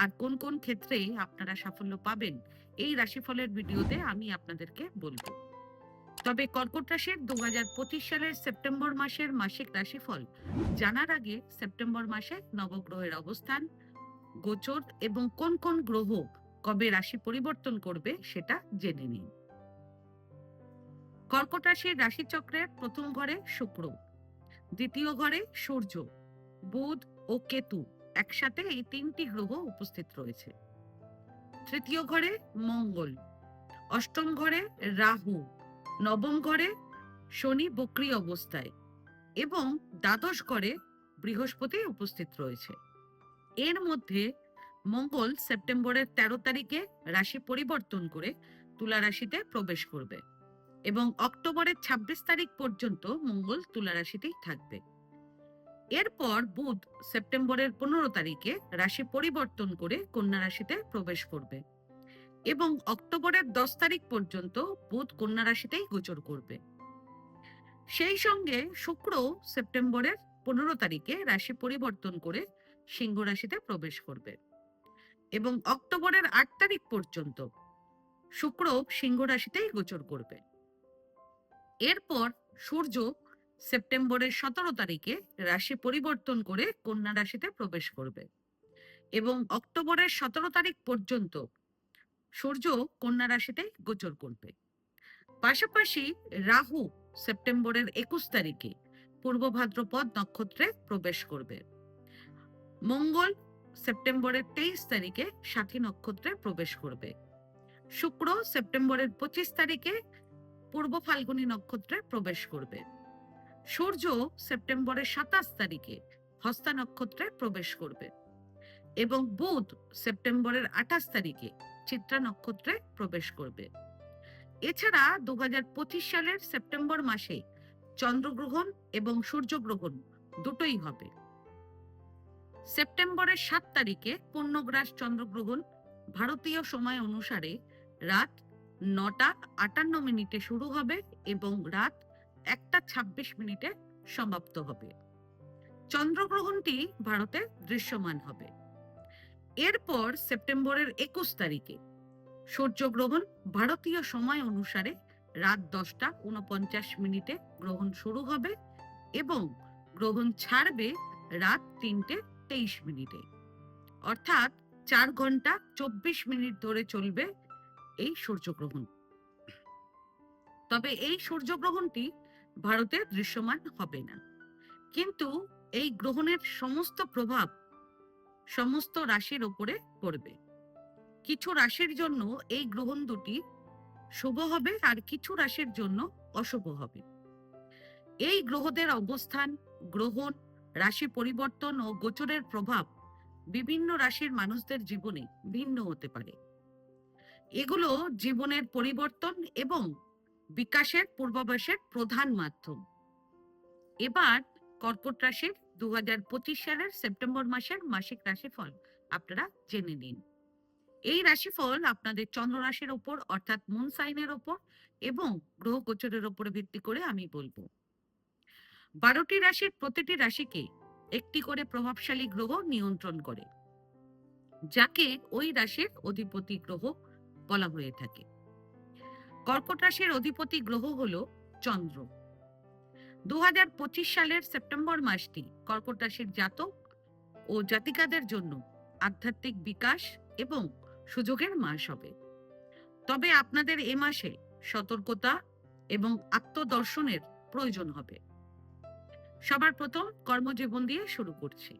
আর কোন কোন ক্ষেত্রে আপনারা সাফল্য পাবেন, এই রাশিফলের ভিডিওতে আমি আপনাদেরকে বলব। তবে কর্কট রাশির দু হাজার পঁচিশ সালের সেপ্টেম্বর মাসের মাসিক রাশিফল, জানার আগে সেপ্টেম্বর মাসে নবগ্রহের অবস্থান, গোচর এবং কোন কোন গ্রহ কবে রাশি পরিবর্তন করবে সেটা জেনে নিন। কর্কট রাশির রাশিচক্রের প্রথম ঘরে শুক্র, দ্বিতীয় ঘরে সূর্য, বুধ ও কেতু একসাথে এই তিনটি গ্রহ উপস্থিত রয়েছে। তৃতীয় ঘরে মঙ্গল, অষ্টম ঘরে রাহু, নবম ঘরে শনি বক্রি অবস্থায় এবং দ্বাদশ ঘরে বৃহস্পতি উপস্থিত রয়েছে। এর মধ্যে মঙ্গল সেপ্টেম্বরের তেরো তারিখে রাশি পরিবর্তন করে তুলা রাশিতে প্রবেশ করবে এবং অক্টোবরের ২৬ তারিখ পর্যন্ত মঙ্গল তুলা রাশিতেই থাকবে। এরপর বুধ সেপ্টেম্বরের পনেরো তারিখে রাশি পরিবর্তন করে কন্যা রাশিতে প্রবেশ করবে এবং অক্টোবরের দশ তারিখ পর্যন্ত বুধ কন্যা রাশিতেই গোচর করবে। সেই সঙ্গে শুক্র সেপ্টেম্বরের পনেরো তারিখে রাশি পরিবর্তন করে সিংহ রাশিতে প্রবেশ করবে এবং অক্টোবরের আট তারিখ পর্যন্ত শুক্র সিংহ রাশিতেই গোচর করবে। এরপর সূর্য সেপ্টেম্বরের সতেরো তারিখে রাশি পরিবর্তন করে কন্যা রাশিতে প্রবেশ করবে। এবং অক্টোবরের সতেরো তারিখ পর্যন্ত সূর্য কন্যা রাশিতে গোচর করবে। পাশাপাশি রাহু সেপ্টেম্বরের একুশ তারিখে পূর্ব ভাদ্রপদ নক্ষত্রে প্রবেশ করবে। মঙ্গল সেপ্টেম্বরের তেইশ তারিখে সাথী নক্ষত্রে প্রবেশ করবে। শুক্র সেপ্টেম্বরের পঁচিশ তারিখে পূর্ব ফাল্গুনী নক্ষত্রে প্রবেশ করবে। সূর্য সেপ্টেম্বরের সাতাশ তারিখে হস্তা নক্ষত্রে প্রবেশ করবে এবং বুধ সেপ্টেম্বরের আঠাশ তারিখে চিত্রা নক্ষত্রে প্রবেশ করবে। এছাড়া দু সালের সেপ্টেম্বর মাসে চন্দ্রগ্রহণ এবং সূর্যগ্রহণ দুটোই হবে। সেপ্টেম্বরের সাত তারিখে পূর্ণগ্রাস চন্দ্রগ্রহণ ভারতীয় সময় অনুসারে রাত নটা আটান্ন মিনিটে শুরু হবে এবং রাত একটা ছাব্বিশ মিনিটে সমাপ্ত হবে। চন্দ্রগ্রহণটি ভারতে দৃশ্যমান হবে। এরপর সেপ্টেম্বরের একুশ তারিখে সূর্যগ্রহণ ভারতীয় সময় অনুসারে রাত দশটা উনপঞ্চাশ মিনিটে গ্রহণ শুরু হবে এবং গ্রহণ ছাড়বে রাত তিনটে তেইশ মিনিটে। অর্থাৎ চার ঘণ্টা চব্বিশ মিনিট ধরে চলবে এই সূর্যগ্রহণ। তবে এই সূর্যগ্রহণটি ভারতে দৃশ্যমান হবে না। কিন্তু এই গ্রহণের সমস্ত প্রভাব সমস্ত রাশির ওপরে পড়বে। কিছু রাশির জন্য এই গ্রহণ দুটি শুভ হবে আর কিছু রাশির জন্য অশুভ হবে। এই গ্রহদের অবস্থান, গ্রহণ, রাশি পরিবর্তন ও গোচরের প্রভাব বিভিন্ন রাশির মানুষদের জীবনে ভিন্ন হতে পারে। এগুলো জীবনের পরিবর্তন এবং বিকাশের, পূর্বাভাসের প্রধান মাধ্যম। এবার কর্কট রাশির দু হাজার পঁচিশ সালের সেপ্টেম্বর মাসের মাসিক রাশিফল আপনারা জেনে নিন। এই রাশিফল আপনাদের চন্দ্র রাশির ওপর, অর্থাৎ মুন সাইনের ওপর এবং গ্রহ গোচরের ওপর ভিত্তি করে আমি বলব। বারোটি রাশির প্রতিটি রাশিকে একটি করে প্রভাবশালী গ্রহ নিয়ন্ত্রণ করে, যাকে ওই রাশির অধিপতি গ্রহ বলা হয়ে থাকে। কর্কট রাশির অধিপতি গ্রহ হলো চন্দ্র। দু হাজার পঁচিশ সালের সেপ্টেম্বর মাসটি কর্কট রাশির জাতক ও জাতিকাদের জন্য আধ্যাত্মিক বিকাশ এবং সুযোগের মাস হবে। তবে আপনাদের এ মাসে সতর্কতা এবং আত্মদর্শনের প্রয়োজন হবে। সবার প্রথম কর্মজীবন দিয়ে শুরু করছি।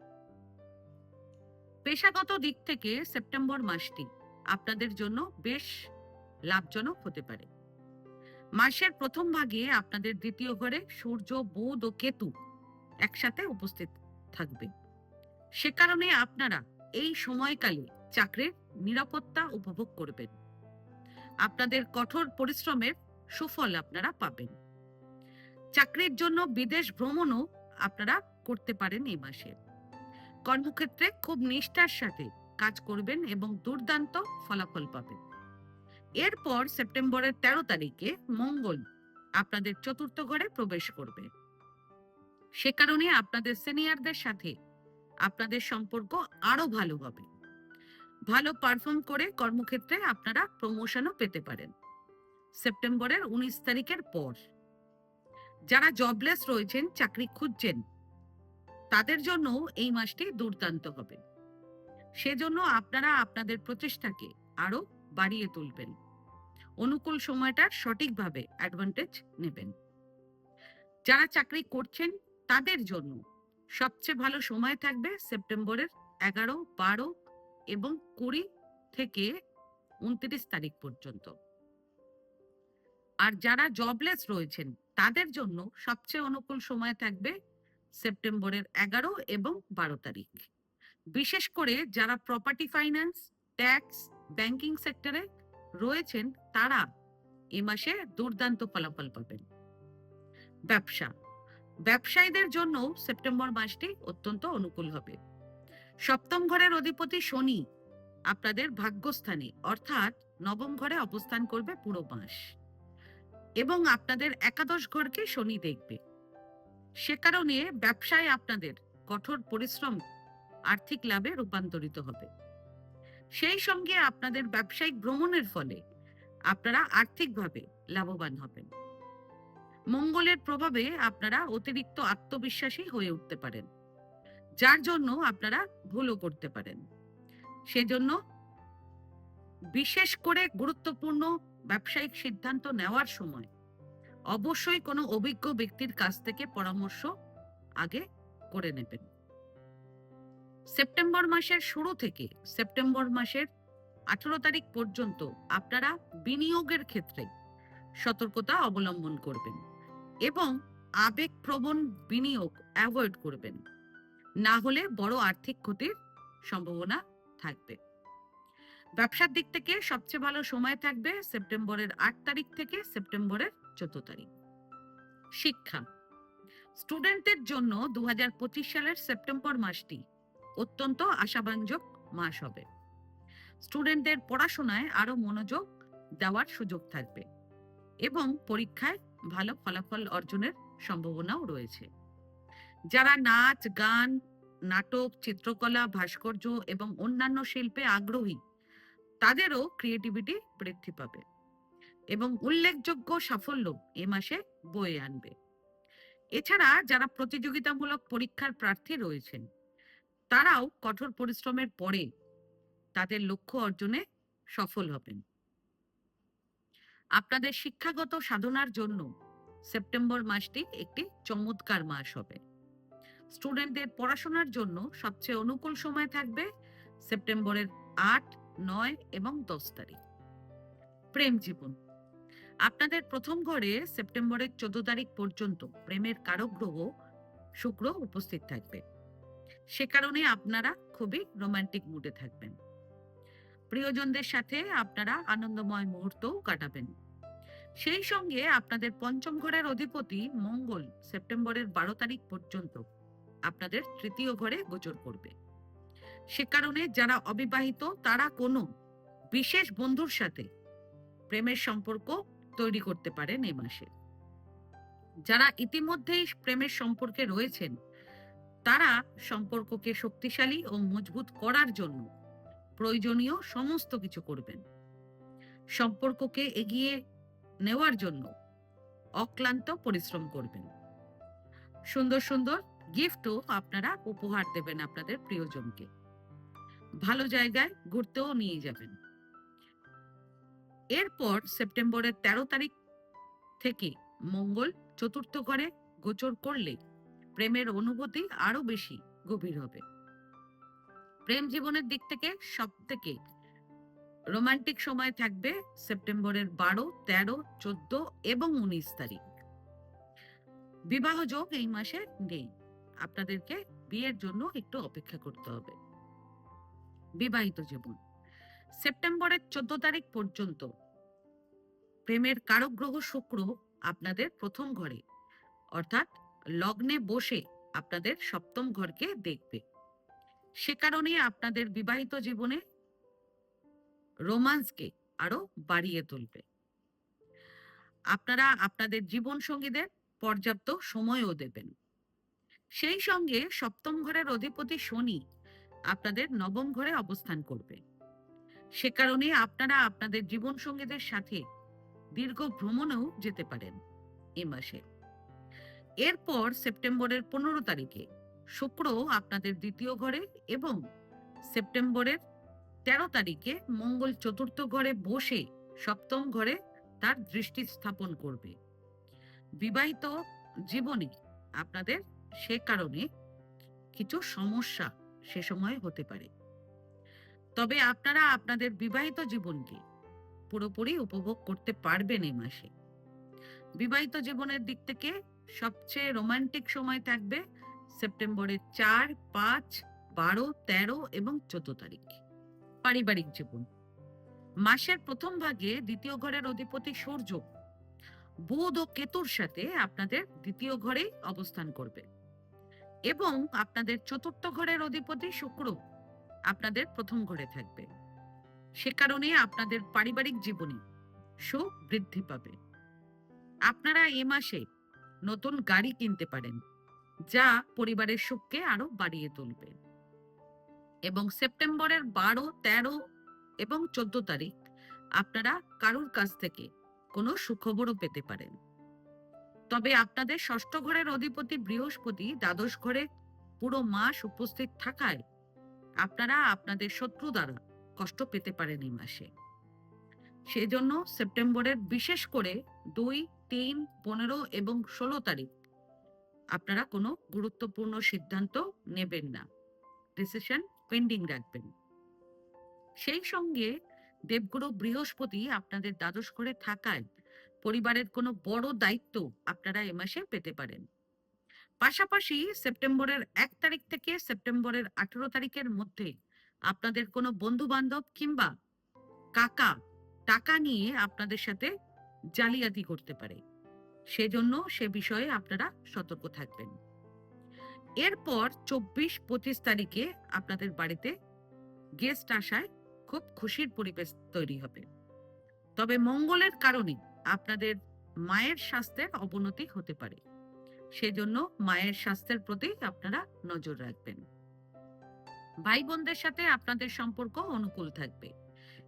পেশাগত দিক থেকে সেপ্টেম্বর মাসটি আপনাদের জন্য বেশ লাভজনক হতে পারে। মাসের প্রথম ভাগে আপনাদের দ্বিতীয় ঘরে সূর্য, বুধ ও কেতু একসাথে উপস্থিত থাকবে। সে কারণে আপনারা এই সময়কালে চাকরির নিরাপত্তা উপভোগ করবেন। আপনাদের কঠোর পরিশ্রমের সুফল আপনারা পাবেন। চাকরির জন্য বিদেশ ভ্রমণও আপনারা করতে পারেন এই মাসে। কর্মক্ষেত্রে খুব নিষ্ঠার সাথে কাজ করবেন এবং দুর্দান্ত ফলাফল পাবেন। এরপর সেপ্টেম্বরের তেরো তারিখে মঙ্গল আপনাদের চতুর্থ ঘরে প্রবেশ করবে। সে কারণে আপনাদের সিনিয়রদের সাথে আপনাদের সম্পর্ক আরও ভালো হবে। ভালো পারফর্ম করে কর্মক্ষেত্রে আপনারা প্রমোশনও পেতে পারেন। সেপ্টেম্বরের উনিশ তারিখের পর যারা জবলেস রয়েছেন, চাকরি খুঁজছেন, তাদের জন্য এই মাসটি দুর্দান্ত হবে। সেজন্য আপনারা আপনাদের প্রচেষ্টাকে আরও বাড়িয়ে তুলবেন। অনুকূল সময়টা সঠিকভাবে অ্যাডভান্টেজ নেবেন। যারা চাকরি করছেন, তাদের জন্য সবচেয়ে ভালো সময় থাকবে সেপ্টেম্বরের এগারো, বারো এবং কুড়ি থেকে উনত্রিশ তারিখ পর্যন্ত। আর যারা জবলেস রয়েছেন, তাদের জন্য সবচেয়ে অনুকূল সময় থাকবে সেপ্টেম্বরের এগারো এবং বারো তারিখ। বিশেষ করে যারা প্রপার্টি ফাইন্যান্স ট্যাক্স ব্যাংকিং সেক্টরে রয়েছেন তারা এ মাসে দুর্দান্ত ফলাফল পাবেন। ব্যবসা। ব্যবসায়ীদের জন্য সেপ্টেম্বর মাসটি অত্যন্ত অনুকূল হবে। সপ্তম ঘরের অধিপতি শনি আপনাদের ভাগ্যস্থানে, অর্থাৎ নবম ঘরে অবস্থান করবে পুরো মাস। এবং আপনাদের একাদশ ঘরকে শনি দেখবে। সে কারণে ব্যবসায় আপনাদের কঠোর পরিশ্রম, আর্থিক লাভে রূপান্তরিত হবে। সেই সঙ্গে আপনাদের ব্যবসায়িক ভ্রমণের ফলে আপনারা আর্থিকভাবে লাভবান হবেন। মঙ্গলের প্রভাবে আপনারা অতিরিক্ত আত্মবিশ্বাসী হয়ে উঠতে পারেন, যার জন্য আপনারা ভুলও করতে পারেন। সেজন্য বিশেষ করে গুরুত্বপূর্ণ ব্যবসায়িক সিদ্ধান্ত নেওয়ার সময় অবশ্যই কোনো অভিজ্ঞ ব্যক্তির কাছ থেকে পরামর্শ আগে করে নেবেন। সেপ্টেম্বর মাসের শুরু থেকে সেপ্টেম্বর মাসের আঠারো তারিখ পর্যন্ত আপনারা বিনিয়োগের ক্ষেত্রে সতর্কতা অবলম্বন করবেন এবং আবেগপ্রবণ বিনিয়োগ অ্যাভয়েড করবেন। না হলে বড় আর্থিক ক্ষতির সম্ভাবনা থাকবে। ব্যবসার দিক থেকে সবচেয়ে ভালো সময় থাকবে সেপ্টেম্বরের আট তারিখ থেকে সেপ্টেম্বরের চোদ্দ তারিখ। শিক্ষা। স্টুডেন্টদের জন্য দু হাজার পঁচিশ সালের সেপ্টেম্বর মাসটি অত্যন্ত আশাবাঞ্জক মাস হবে। স্টুডেন্টদের পড়াশোনায় আরও মনোযোগ দেওয়ার সুযোগ থাকবে এবং পরীক্ষায় ভালো ফলাফল অর্জনের সম্ভাবনাও রয়েছে। যারা নাচ, গান, নাটক, চিত্রকলা, ভাস্কর্য এবং অন্যান্য শিল্পে আগ্রহী, তাদেরও ক্রিয়েটিভিটি বৃদ্ধি পাবে এবং উল্লেখযোগ্য সাফল্য এ মাসে বয়ে আনবে। এছাড়া যারা প্রতিযোগিতামূলক পরীক্ষার প্রার্থী রয়েছেন তারাও কঠোর পরিশ্রমের পরে তাদের লক্ষ্য অর্জনে সফল হবেন। আপনাদের শিক্ষাগত সাধনার জন্য সেপ্টেম্বর মাসটি একটি চমৎকার মাস হবে। স্টুডেন্টদের পড়াশোনার জন্য সবচেয়ে অনুকূল সময় থাকবে সেপ্টেম্বরের আট, নয় এবং দশ তারিখ। প্রেম জীবন। আপনাদের প্রথম ঘরে সেপ্টেম্বরের চোদ্দ তারিখ পর্যন্ত প্রেমের কারক গ্রহ শুক্র উপস্থিত থাকবে। সে কারণে আপনারা খুবই রোমান্টিক মুডে থাকবেন। প্রিয়জনদের সাথে আপনারা আনন্দময় মুহূর্তও কাটাবেন। সেই সঙ্গে আপনাদের পঞ্চম ঘরের অধিপতি মঙ্গল সেপ্টেম্বরের বারো তারিখ পর্যন্ত আপনাদের তৃতীয় ঘরে গোচর করবে। সে কারণে যারা অবিবাহিত, তারা কোনো বিশেষ বন্ধুর সাথে প্রেমের সম্পর্ক তৈরি করতে পারেন এ মাসে। যারা ইতিমধ্যেই প্রেমের সম্পর্কে রয়েছেন তারা সম্পর্ককে শক্তিশালী ও মজবুত করার জন্য প্রয়োজনীয় সমস্ত কিছু করবেন। সম্পর্ককে এগিয়ে নেওয়ার জন্য অক্লান্ত পরিশ্রম করবেন। সুন্দর সুন্দর গিফটও আপনারা উপহার দেবেন আপনাদের প্রিয়জনকে। ভালো জায়গায় ঘুরতেও নিয়ে যাবেন। এরপর সেপ্টেম্বরের তেরো তারিখ থেকে মঙ্গল চতুর্থ ঘরে গোচর করলে প্রেমের অনুভূতি আরও বেশি গভীর হবে। প্রেম জীবনের দিক থেকে সব থেকে রোমান্টিক সময় থাকবে সেপ্টেম্বরের বারো, তেরো, চোদ্দ এবং উনিশ তারিখ। বিবাহ যোগ এই মাসে নেই। আপনাদেরকে বিয়ের জন্য একটু অপেক্ষা করতে হবে। বিবাহিত জীবন। সেপ্টেম্বরের চোদ্দ তারিখ পর্যন্ত প্রেমের কারক গ্রহ শুক্র আপনাদের প্রথম ঘরে। অর্থাৎ লগ্নে বসে আপনাদের সপ্তম ঘরকে দেখবে। সে কারণে আপনাদের বিবাহিত জীবনে রোমান্সকে আরও বাড়িয়ে তুলবে। আপনারা আপনাদের জীবন সঙ্গীদের পর্যাপ্ত সময়ও দেবেন। সেই সঙ্গে সপ্তম ঘরের অধিপতি শনি আপনাদের নবম ঘরে অবস্থান করবে। সে কারণে আপনারা আপনাদের জীবন সঙ্গীদের সাথে দীর্ঘ ভ্রমণেও যেতে পারেন এ মাসে। এরপর সেপ্টেম্বরের পনেরো তারিখে শুক্র আপনাদের দ্বিতীয় ঘরে এবং সেপ্টেম্বরের তেরো তারিখে মঙ্গল চতুর্থ ঘরে বসে সপ্তম ঘরে তার দৃষ্টি স্থাপন করবে। বিবাহিত জীবনে আপনাদের সে কারণে কিছু সমস্যা সে সময় হতে পারে। তবে আপনারা আপনাদের বিবাহিত জীবনকে পুরোপুরি উপভোগ করতে পারবেন এই মাসে। বিবাহিত জীবনের দিক থেকে সবচেয়ে রোমান্টিক সময় থাকবে সেপ্টেম্বরের চার, পাঁচ, বারো, তেরো এবং চোদ্দ তারিখ। পারিবারিক জীবন। মাসের প্রথম ভাগে দ্বিতীয় ঘরের অধিপতি সূর্য বুধ ও কেতুর সাথে আপনাদের দ্বিতীয় ঘরে অবস্থান করবে এবং আপনাদের চতুর্থ ঘরের অধিপতি শুক্র আপনাদের প্রথম ঘরে থাকবে। সে কারণে আপনাদের পারিবারিক জীবনে সুখ বৃদ্ধি পাবে। আপনারা এ মাসে নতুন গাড়ি কিনতে পারেন, যা পরিবারের সুখকে আরও বাড়িয়ে তুলবে। এবং সেপ্টেম্বরের বারো, তেরো এবং চোদ্দ তারিখ আপনারা কারুর কাছ থেকে কোনো সুখবরও পেতে পারেন। তবে আপনাদের ষষ্ঠ ঘরের অধিপতি বৃহস্পতি দ্বাদশ ঘরে পুরো মাস উপস্থিত থাকায় আপনারা আপনাদের শত্রু দ্বারা কষ্ট পেতে পারেন এই মাসে। সেজন্য সেপ্টেম্বরের বিশেষ করে দুই, তিন, পনেরো এবং ষোলো তারিখ আপনারা কোনো গুরুত্বপূর্ণ সিদ্ধান্ত নেবেন না। ডিসিশন পেন্ডিং রাখবেন। সেই সঙ্গে দেবগুরু বৃহস্পতি আপনাদের দ্বাদশ ঘরে থাকায় পরিবারের কোনো বড় দায়িত্ব আপনারা এ মাসে পেতে পারেন। পাশাপাশি সেপ্টেম্বরের এক তারিখ থেকে সেপ্টেম্বরের আঠেরো তারিখের মধ্যে আপনাদের কোনো বন্ধু বান্ধব কিংবা কাকা টাকা নিয়ে আপনাদের সাথে জালিয়াতি করতে পারে। সেজন্য সে বিষয়ে আপনারা সতর্ক থাকবেন। এরপর চব্বিশ পঁচিশ তারিখে আপনাদের বাড়িতে গেস্ট আসায় খুব খুশির পরিবেশ তৈরি হবে। তবে মঙ্গলের কারণে আপনাদের মায়ের স্বাস্থ্যের অবনতি হতে পারে। সেজন্য মায়ের স্বাস্থ্যের প্রতি আপনারা নজর রাখবেন। ভাই বোনদের সাথে আপনাদের সম্পর্ক অনুকূল থাকবে।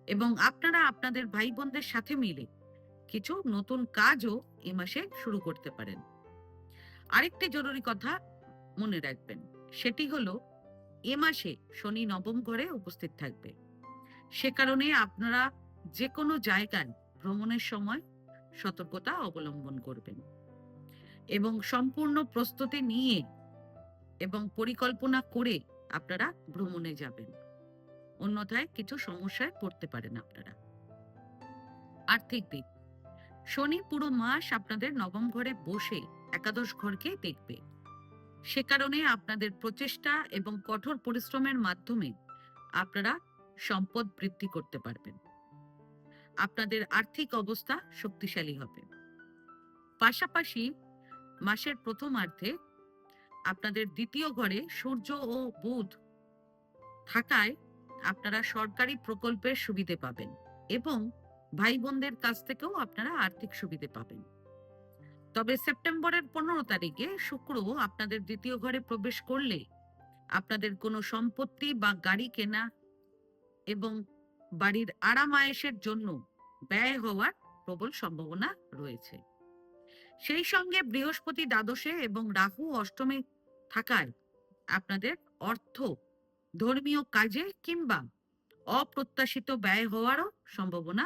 এবং আপনারা আপনাদের ভাই বোনদের সাথে মিলে কিছু নতুন কাজও এ মাসে শুরু করতে পারেন। আরেকটি জরুরি কথা মনে রাখবেন, সেটি হলো এ মাসে শনি নবম ঘরে উপস্থিত থাকবে। সে কারণে আপনারা যে কোনো জায়গায় ভ্রমণের সময় সতর্কতা অবলম্বন করবেন এবং সম্পূর্ণ প্রস্তুতি নিয়ে এবং পরিকল্পনা করে আপনারা ভ্রমণে যাবেন। অন্যথায় কিছু সমস্যায় পড়তে পারেন আপনারা। আর্থিক দিক। শনি পুরো মাস আপনাদের নবম ঘরে বসে একাদশ ঘরকে দেখবে। সে কারণে আপনাদের প্রচেষ্টা এবং কঠোর পরিশ্রমের মাধ্যমে আপনারা সম্পদ বৃদ্ধি করতে পারবেন। আপনাদের আর্থিক অবস্থা শক্তিশালী হবে। পাশাপাশি মাসের প্রথমার্ধে আপনাদের দ্বিতীয় ঘরে সূর্য ও বুধ থাকায় আপনারা সরকারি প্রকল্পের সুবিধে পাবেন এবং ভাই বোনদের কাছ থেকেও আপনারা আর্থিক সুবিধে পাবেন। তবে সেপ্টেম্বরের পনেরো তারিখে শুক্র আপনাদের দ্বিতীয় ঘরে প্রবেশ করলে আপনাদের কোনো সম্পত্তি বা গাড়ি কেনা এবং বাড়ির আরাম আয়েসের জন্য ব্যয় হওয়ার প্রবল সম্ভাবনা রয়েছে। সেই সঙ্গে বৃহস্পতি দ্বাদশে এবং রাহু অষ্টমে থাকায় আপনাদের অর্থ ধর্মীয় কাজে কিংবা অপ্রত্যাশিত ব্যয় হওয়ারও সম্ভাবনা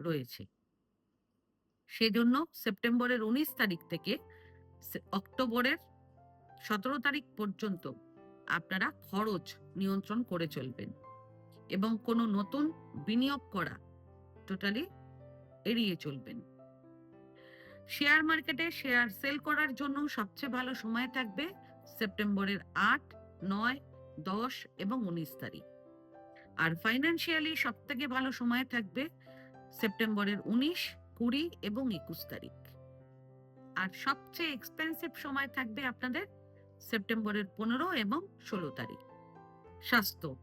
রয়েছে। সেজন্য সেপ্টেম্বরের উনিশ তারিখ থেকে অক্টোবরের সতেরো তারিখ পর্যন্ত আপনারা খরচ নিয়ন্ত্রণ করে চলবেন এবং কোনো নতুন বিনিয়োগ করা টোটালি এড়িয়ে চলবেন। শেয়ার মার্কেটে শেয়ার সেল করার জন্য সবচেয়ে ভালো সময় থাকবে সেপ্টেম্বরের আট, নয় দশ এবং উনিশ তারিখ। আর ফাইন্যান্সিয়ালি সব থেকে ভালো সময় থাকবে সেপ্টেম্বরের উনিশ, কুড়ি এবং একুশ তারিখ। আর সবচেয়ে এক্সপেন্সিভ সময় থাকবে আপনাদের সেপ্টেম্বরের পনেরো এবং ষোলো তারিখ। স্বাস্থ্য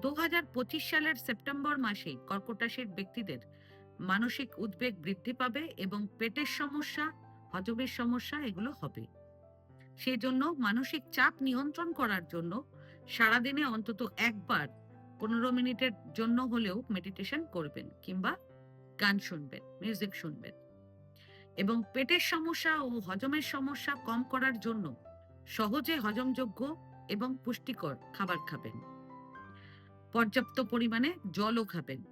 দু হাজার পঁচিশ সালের সেপ্টেম্বর মাসেই কর্কট রাশির ব্যক্তিদের মানসিক উদ্বেগ বৃদ্ধি পাবে এবং পেটের সমস্যা, হজমের সমস্যা এগুলো হবে। সেই জন্য মানসিক চাপ নিয়ন্ত্রণ করার জন্য সারাদিনে অন্তত একবার পনেরো মিনিটের জন্য হলেও মেডিটেশন করবেন কিংবা গান শুনবেন মিউজিক শুনবেন। এবং পেটের সমস্যা ও হজমের সমস্যা কম করার জন্য সহজে হজমযোগ্য এবং পুষ্টিকর খাবার খাবেন। পর্যাপ্ত পরিমাণে জলও খাবেন।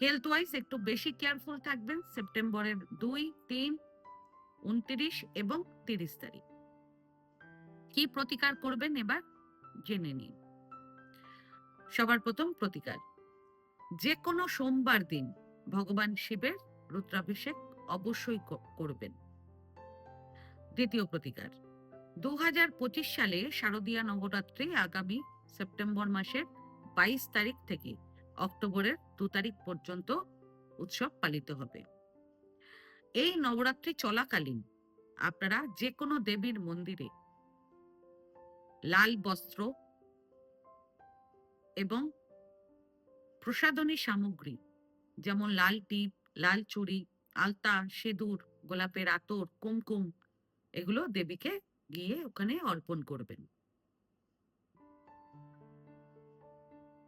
হেলথ ওয়াইজ একটু বেশি কেয়ারফুল থাকবেন সেপ্টেম্বরের দুই, তিন, উনত্রিশ এবং তিরিশ তারিখ। কি প্রতিকার করবেন এবার? জেনে নিন। সবার প্রথম প্রতিকার। যে কোনো সোমবার দিন ভগবান শিবের রুদ্রাভিষেক অবশ্যই করবেন। দ্বিতীয় প্রতিকার দু পঁচিশ সালে শারদীয়া নবরাত্রি আগামী সেপ্টেম্বর মাসের বাইশ তারিখ থেকে অক্টোবরের দু তারিখ পর্যন্ত উৎসব পালিত হবে। এই নবরাত্রি চলাকালীন আপনারা যে কোনো দেবীর মন্দিরে লাল বস্ত্র এবং প্রসাধনী সামগ্রী, যেমন লাল টিপ, লাল চুড়ি, আলতা, সিঁদুর, গোলাপের আতর, কুমকুম, এগুলো দেবীকে গিয়ে ওখানে অর্পণ করবেন।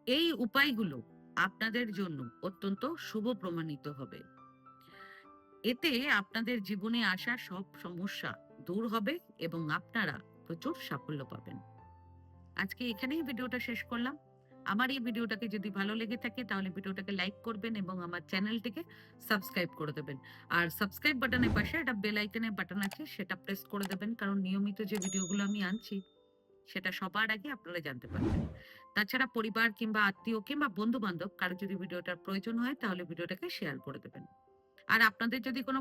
এই উপায়গুলো আপনাদের জন্য অত্যন্ত শুভ প্রমাণিত হবে। এতে আপনাদের জীবনে আসা সব সমস্যা দূর হবে এবং আপনারা প্রচুর সাফল্য পাবেন। আজকে এখানেই ভিডিওটা শেষ করলাম। আমার এই ভিডিওটাকে যদি ভালো লেগে থাকে, তাহলে ভিডিওটাকে লাইক করবেন এবং আমার চ্যানেলটিকে সাবস্ক্রাইব করে দেবেন। আর সাবস্ক্রাইব বাটনের পাশে একটা বেল আইকনের বাটন আছে, সেটা প্রেস করে দেবেন, কারণ নিয়মিত যে ভিডিওগুলো আমি আনছি, সেটা সবার আগে আপনারা জানতে পারবেন। তাছাড়া পরিবার কিংবা আত্মীয় কিংবা বন্ধু বান্ধব কারও যদি ভিডিওটার প্রয়োজন হয়, তাহলে ভিডিওটাকে শেয়ার করে দেবেন। আর আপনাদের যদি কোনো